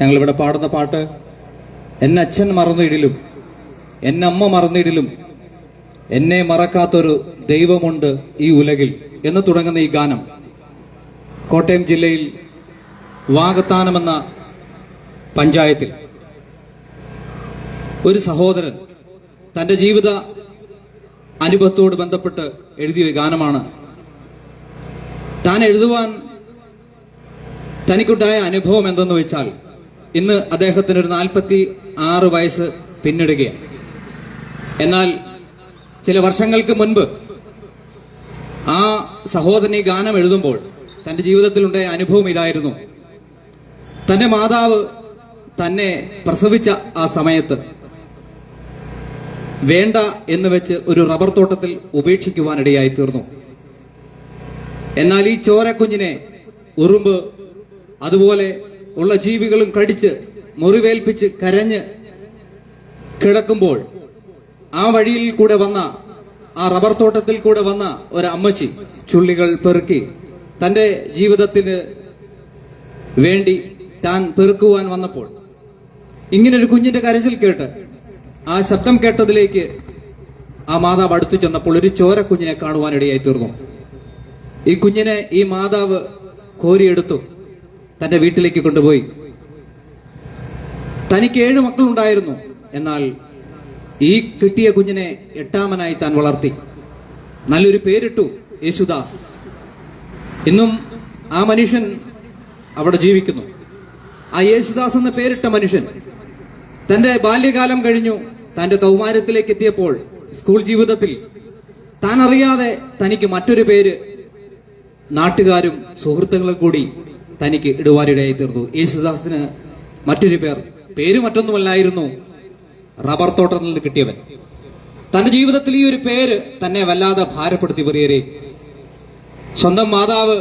ഞങ്ങളിവിടെ പാടുന്ന പാട്ട് എന്നെ അച്ഛൻ മറന്നിടിലും എന്നെ അമ്മ മറന്നിടിലും എന്നെ മറക്കാത്തൊരു ദൈവമുണ്ട് ഈ ഉലകിൽ എന്ന് തുടങ്ങുന്ന ഈ ഗാനം. കോട്ടയം ജില്ലയിൽ വാഗത്താനമെന്ന പഞ്ചായത്തിൽ ഒരു സഹോദരൻ തന്റെ ജീവിത അനുഭവത്തോട് ബന്ധപ്പെട്ട് എഴുതിയ ഗാനമാണ്. താൻ എഴുതുവാൻ തനിക്കുണ്ടായ അനുഭവം എന്തെന്ന് വെച്ചാൽ ഇന്ന് അദ്ദേഹത്തിന് ഒരു നാൽപ്പത്തി ആറ് വയസ്സ് പിന്നിടുകയാണ്. എന്നാൽ ചില വർഷങ്ങൾക്ക് മുൻപ് ആ സഹോദരൻ ഈ ഗാനം എഴുതുമ്പോൾ തന്റെ ജീവിതത്തിലുണ്ടായ അനുഭവം ഇതായിരുന്നു. തന്റെ മാതാവ് തന്നെ പ്രസവിച്ച ആ സമയത്ത് വേണ്ട എന്ന് വെച്ച് ഒരു റബ്ബർ തോട്ടത്തിൽ ഉപേക്ഷിക്കുവാനിടയായി തീർന്നു. എന്നാൽ ഈ ചോരക്കുഞ്ഞിനെ ഉറുമ്പ് അതുപോലെ ഉള്ള ജീവികളും കടിച്ച് മുറിവേൽപ്പിച്ച് കരഞ്ഞ് കിടക്കുമ്പോൾ ആ വഴിയിൽ കൂടെ വന്ന ആ റബ്ബർ തോട്ടത്തിൽ കൂടെ വന്ന ഒരു അമ്മച്ചി ചുള്ളികൾ പെറുക്കി തന്റെ ജീവിതത്തിന് വേണ്ടി താൻ പെറുക്കുവാൻ വന്നപ്പോൾ ഇങ്ങനൊരു കുഞ്ഞിന്റെ കരച്ചിൽ കേട്ട് ആ ശബ്ദം കേട്ടതിലേക്ക് ആ മാതാവ് അടുത്തു ചെന്നപ്പോൾ ഒരു ചോര കുഞ്ഞിനെ കാണുവാനിടയായി തീർന്നു. ഈ കുഞ്ഞിനെ ഈ മാതാവ് കോരിയെടുത്തു. തന്റെ വീട്ടിലേക്ക് കൊണ്ടുപോയി. തനിക്ക് ഏഴ് മക്കളുണ്ടായിരുന്നു. എന്നാൽ ഈ കിട്ടിയ കുഞ്ഞിനെ എട്ടാമനായി താൻ വളർത്തി. നല്ലൊരു പേരിട്ടു യേശുദാസ്. ഇന്നും ആ മനുഷ്യൻ അവിടെ ജീവിക്കുന്നു. ആ യേശുദാസ് എന്ന പേരിട്ട മനുഷ്യൻ തന്റെ ബാല്യകാലം കഴിഞ്ഞു. തന്റെ കൗമാരത്തിലേക്ക് എത്തിയപ്പോൾ സ്കൂൾ ജീവിതത്തിൽ താൻ അറിയാതെ തനിക്ക് മറ്റൊരു പേര് നാട്ടുകാരും സുഹൃത്തുക്കളും കൂടി തനിക്ക് ഇടുവാരിടയായി തീർന്നു. യേശുദാസിന് മറ്റൊരു പേർ പേര് മറ്റൊന്നുമല്ലായിരുന്നു റബ്ബർ തോട്ടത്തിൽ നിന്ന് കിട്ടിയവൻ. തന്റെ ജീവിതത്തിൽ ഈ ഒരു പേര് തന്നെ വല്ലാതെ ഭാരപ്പെടുത്തി പറയരെ സ്വന്തം മാതാവ്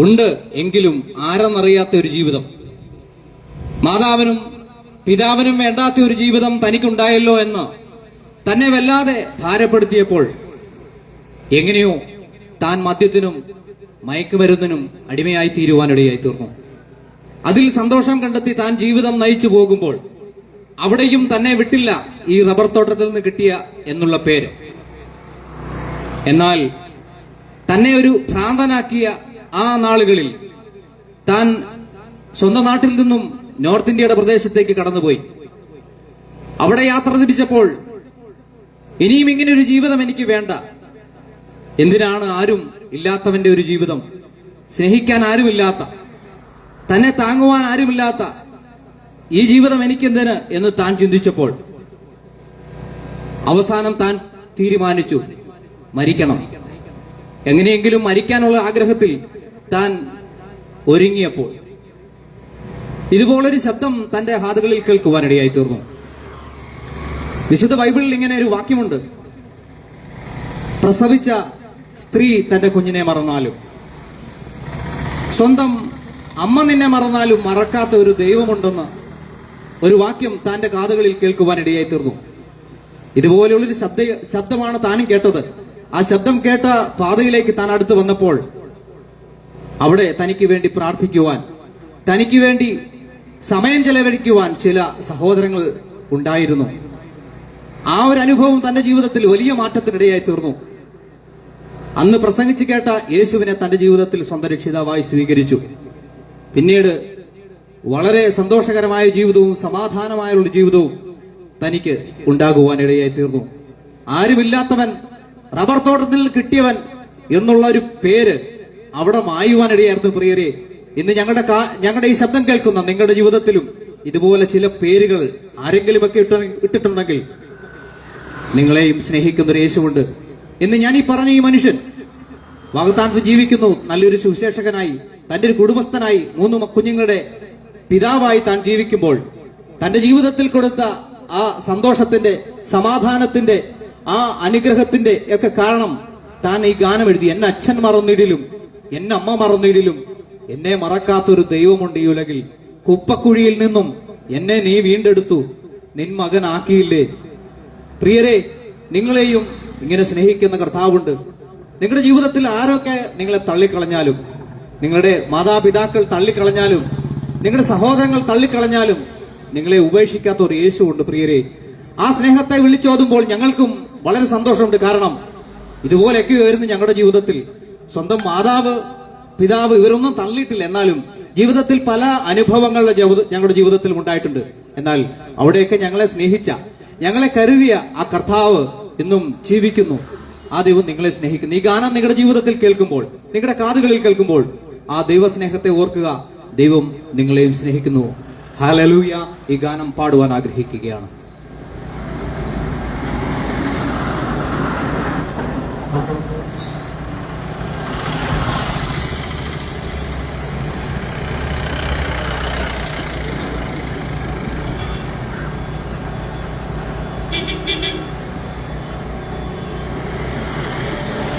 ഉണ്ട് എങ്കിലും ആരെന്നറിയാത്ത ഒരു ജീവിതം. മാതാവിനും പിതാവിനും വേണ്ടാത്ത ഒരു ജീവിതം തനിക്കുണ്ടായല്ലോ എന്ന് തന്നെ വല്ലാതെ ഭാരപ്പെടുത്തിയപ്പോൾ എങ്ങനെയോ താൻ മദ്യത്തിനും മയക്കുമരുന്നിനും അടിമയായി തീരുവാനിടയായി തീർന്നു അതിൽ സന്തോഷം കണ്ടെത്തി താൻ ജീവിതം നയിച്ചു പോകുമ്പോൾ അവിടെയും തന്നെ വിട്ടില്ല ഈ റബ്ബർ തോട്ടത്തിൽ നിന്ന് കിട്ടിയ എന്നുള്ള പേര്. എന്നാൽ തന്നെ ഒരു ഭ്രാന്തനാക്കിയ ആ നാളുകളിൽ താൻ സ്വന്തം നാട്ടിൽ നിന്നും നോർത്ത് ഇന്ത്യയുടെ പ്രദേശത്തേക്ക് കടന്നുപോയി. അവിടെ യാത്ര തിരിച്ചപ്പോൾ ഇനിയും ഇങ്ങനെ ഒരു ജീവിതം എനിക്ക് വേണ്ട. എന്തിനാണ് ആരും ഇല്ലാത്തവന്റെ ഒരു ജീവിതം. സ്നേഹിക്കാൻ ആരുമില്ലാത്ത തന്നെ താങ്ങുവാൻ ആരുമില്ലാത്ത ഈ ജീവിതം എനിക്കെന്തിന് എന്ന് താൻ ചിന്തിച്ചപ്പോൾ അവസാനം താൻ തീരുമാനിച്ചു മരിക്കണം. എങ്ങനെയെങ്കിലും മരിക്കാനുള്ള ആഗ്രഹത്തിൽ താൻ ഒരുങ്ങിയപ്പോൾ. ഇതുപോലൊരു ശബ്ദം തന്റെ ഹാതുകളിൽ കേൾക്കുവാനിടയായി തീർന്നു. വിശുദ്ധ ബൈബിളിൽ ഇങ്ങനെ ഒരു വാക്യമുണ്ട്. പ്രസവിച്ച സ്ത്രീ തന്റെ കുഞ്ഞിനെ മറന്നാലും സ്വന്തം അമ്മ നിന്നെ മറന്നാലും മറക്കാത്ത ഒരു ദൈവമുണ്ടെന്ന് ഒരു വാക്യം താന്റെ കാതുകളിൽ കേൾക്കുവാൻ ഇടയായി തീർന്നു. ഇതുപോലെയുള്ളൊരു ശബ്ദ ശബ്ദമാണ് താനും കേട്ടത്. ആ ശബ്ദം കേട്ട പാതയിലേക്ക് താൻ അടുത്ത് വന്നപ്പോൾ അവിടെ തനിക്ക് വേണ്ടി പ്രാർത്ഥിക്കുവാൻ തനിക്ക് വേണ്ടി സമയം ചെലവഴിക്കുവാൻ ചില സഹോദരങ്ങൾ ഉണ്ടായിരുന്നു. ആ ഒരു അനുഭവം തന്റെ ജീവിതത്തിൽ വലിയ മാറ്റത്തിനിടയായി തീർന്നു. അന്ന് പ്രസംഗിച്ചു കേട്ട യേശുവിനെ തന്റെ ജീവിതത്തിൽ സ്വന്തം രക്ഷിതാവായി സ്വീകരിച്ചു. പിന്നീട് വളരെ സന്തോഷകരമായ ജീവിതവും സമാധാനമായുള്ള ജീവിതവും തനിക്ക് ഉണ്ടാകുവാൻ ഇടയായി തീർന്നു. ആരുമില്ലാത്തവൻ റബ്ബർ തോട്ടത്തിൽ കിട്ടിയവൻ എന്നുള്ള ഒരു പേര് അവിടെ മായുവാൻ ഇടയായിരുന്നു പ്രിയരെ. ഇന്ന് ഞങ്ങളുടെ ഞങ്ങളുടെ ഈ ശബ്ദം കേൾക്കുന്ന നിങ്ങളുടെ ജീവിതത്തിലും ഇതുപോലെ ചില പേരുകൾ ആരെങ്കിലുമൊക്കെ ഇട്ട ഇട്ടിട്ടുണ്ടെങ്കിൽ നിങ്ങളെയും സ്നേഹിക്കുന്ന ഒരു ഇന്ന് ഞാൻ ഈ പറഞ്ഞ ഈ മനുഷ്യൻ വാഗ്ദാനത്ത് ജീവിക്കുന്നു. നല്ലൊരു സുവിശേഷകനായി തന്റെ ഒരു കുടുംബസ്ഥനായി മൂന്ന് കുഞ്ഞുങ്ങളുടെ പിതാവായി താൻ ജീവിക്കുമ്പോൾ തന്റെ ജീവിതത്തിൽ കൊടുത്ത ആ സന്തോഷത്തിന്റെ സമാധാനത്തിന്റെ ആ അനുഗ്രഹത്തിന്റെ ഒക്കെ കാരണം താൻ ഈ ഗാനം എഴുതി. എന്നെ അച്ഛൻ മറന്നിടിലും എന്നെ അമ്മ മറന്നിടിലും എന്നെ മറക്കാത്തൊരു ദൈവമുണ്ട് ഈ ഉലകിൽ. കുപ്പക്കുഴിയിൽ നിന്നും എന്നെ നീ വീണ്ടെടുത്തു. നിൻ മകനാക്കിയില്ലേ. പ്രിയരെ നിങ്ങളെയും ഇങ്ങനെ സ്നേഹിക്കുന്ന കർത്താവുണ്ട്. നിങ്ങളുടെ ജീവിതത്തിൽ ആരൊക്കെ നിങ്ങളെ തള്ളിക്കളഞ്ഞാലും നിങ്ങളുടെ മാതാപിതാക്കൾ തള്ളിക്കളഞ്ഞാലും നിങ്ങളുടെ സഹോദരങ്ങൾ തള്ളിക്കളഞ്ഞാലും നിങ്ങളെ ഉപേക്ഷിക്കാത്ത ഒരു യേശു ഉണ്ട് പ്രിയരെ. ആ സ്നേഹത്തെ വിളിച്ചോതുമ്പോൾ ഞങ്ങൾക്കും വളരെ സന്തോഷമുണ്ട്. കാരണം ഇതുപോലെയൊക്കെ ആയിരുന്നു ഞങ്ങളുടെ ജീവിതത്തിൽ. സ്വന്തം മാതാവ് പിതാവ് ഇവരൊന്നും തള്ളിയിട്ടില്ല. എന്നാലും ജീവിതത്തിൽ പല അനുഭവങ്ങളുടെ ഞങ്ങളുടെ ജീവിതത്തിൽ ഉണ്ടായിട്ടുണ്ട്. എന്നാൽ അവിടെയൊക്കെ ഞങ്ങളെ സ്നേഹിച്ച ഞങ്ങളെ കരുതിയ ആ കർത്താവ് ഇന്നും ജീവിക്കുന്നു. ആ ദൈവം നിങ്ങളെ സ്നേഹിക്കുന്നു. ഈ ഗാനം നിങ്ങളുടെ ജീവിതത്തിൽ കേൾക്കുമ്പോൾ നിങ്ങളുടെ കാതുകളിൽ കേൾക്കുമ്പോൾ ആ ദൈവസ്നേഹത്തെ ഓർക്കുക. ദൈവം നിങ്ങളെയും സ്നേഹിക്കുന്നു. ഹാലലൂയ ഈ ഗാനം പാടുവാൻ ആഗ്രഹിക്കുകയാണ്.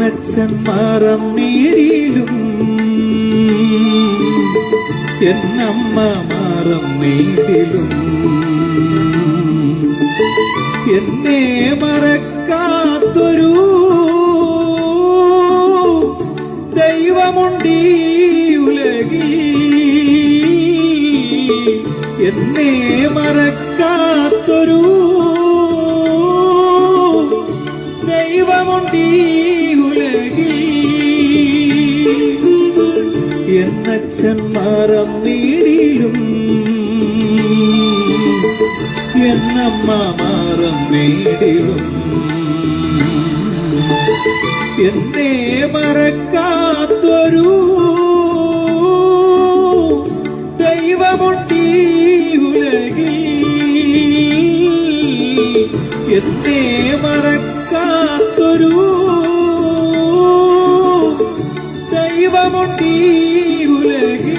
എന്നച്ഛൻ നേടിയിലും എന്നമ്മ മറന്നീടിലും എന്നെ മറക്കാത്തൊരു ദൈവമുണ്ടീ ഉലകി എന്നെ മറക്കാത്തൊരു ദൈവമുണ്ടീ എന്നച്ഛൻ മറന്നീടിലും എന്നമ്മ മറന്നീടിലും എന്നെ മറക്കാത്തൊരു ദൈവമുണ്ടീ ഉലകിൽ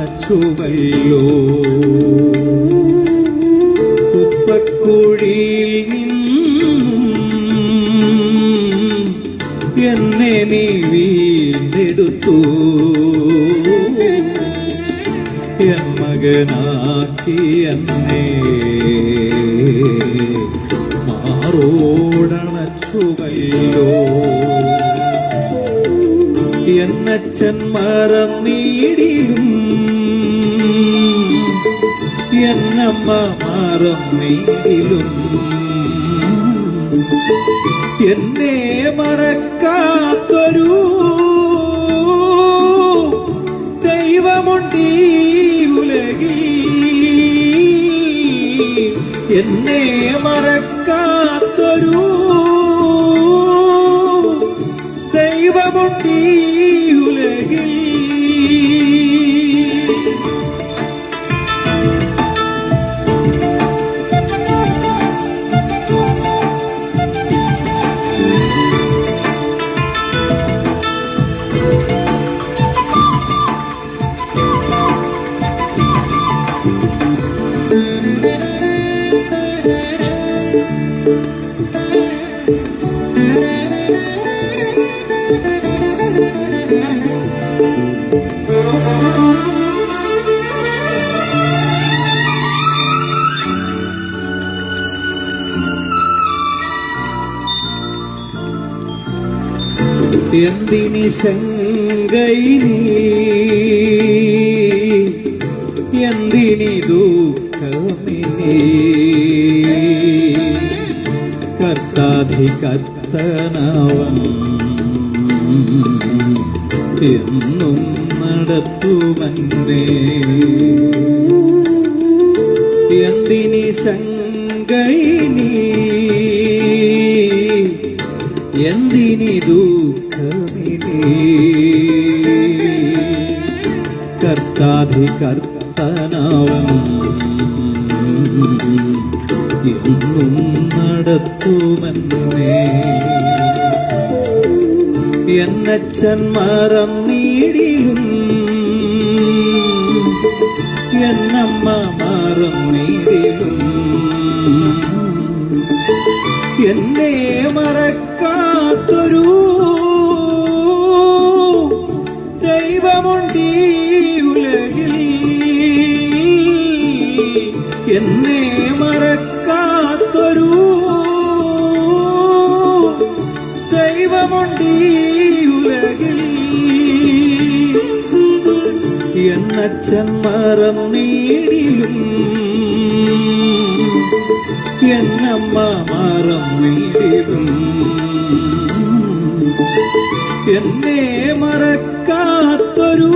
മാറോടണച്ചുവല്ലോ കുപ്പക്കുഴിയിൽ നിന്നും എന്നെ നീ വീണ്ടെടുത്തു. എൻ മകനാക്കി എന്നെ മാറോടണച്ചുവല്ലോ. എന്നച്ഛൻ മറന്നീടിയും എന്നമ്മ മറന്നീടിലും എന്നെ മറക്കാത്തൊരു ദൈവമുണ്ടീ ഉലകിൽ. എന്നെ മറക്കാത്തൊരു ദൈവമുണ്ടീ എന്തിനി ശങ്കൈനി എന്തിനി ദുഃഖമിനി കർത്താധികർത്തനവൻ എന്നും നടത്തുമന്നേ. എന്തിനി ശങ്കൈനി എന്തിനി ദുഃഖമിനി. കർത്താധികർത്തനവൻ എന്നും നടത്തുമെന്നേ എന്നച്ഛൻ മറന്നീടിയും എന്നമ്മ മറന്നീടിലും എന്നെ മറക്കാത്തൊരു ദൈവമുണ്ടീ ഉലകിൽ. എന്നെ മറക്കാത്തൊരു ദൈവമുണ്ടീ ഉലകിൽ. എന്നച്ഛൻ മറന്നീടിയും എന്നമ്മ മറന്നീടിയും എന്നെ മറക്കാത്തൊരു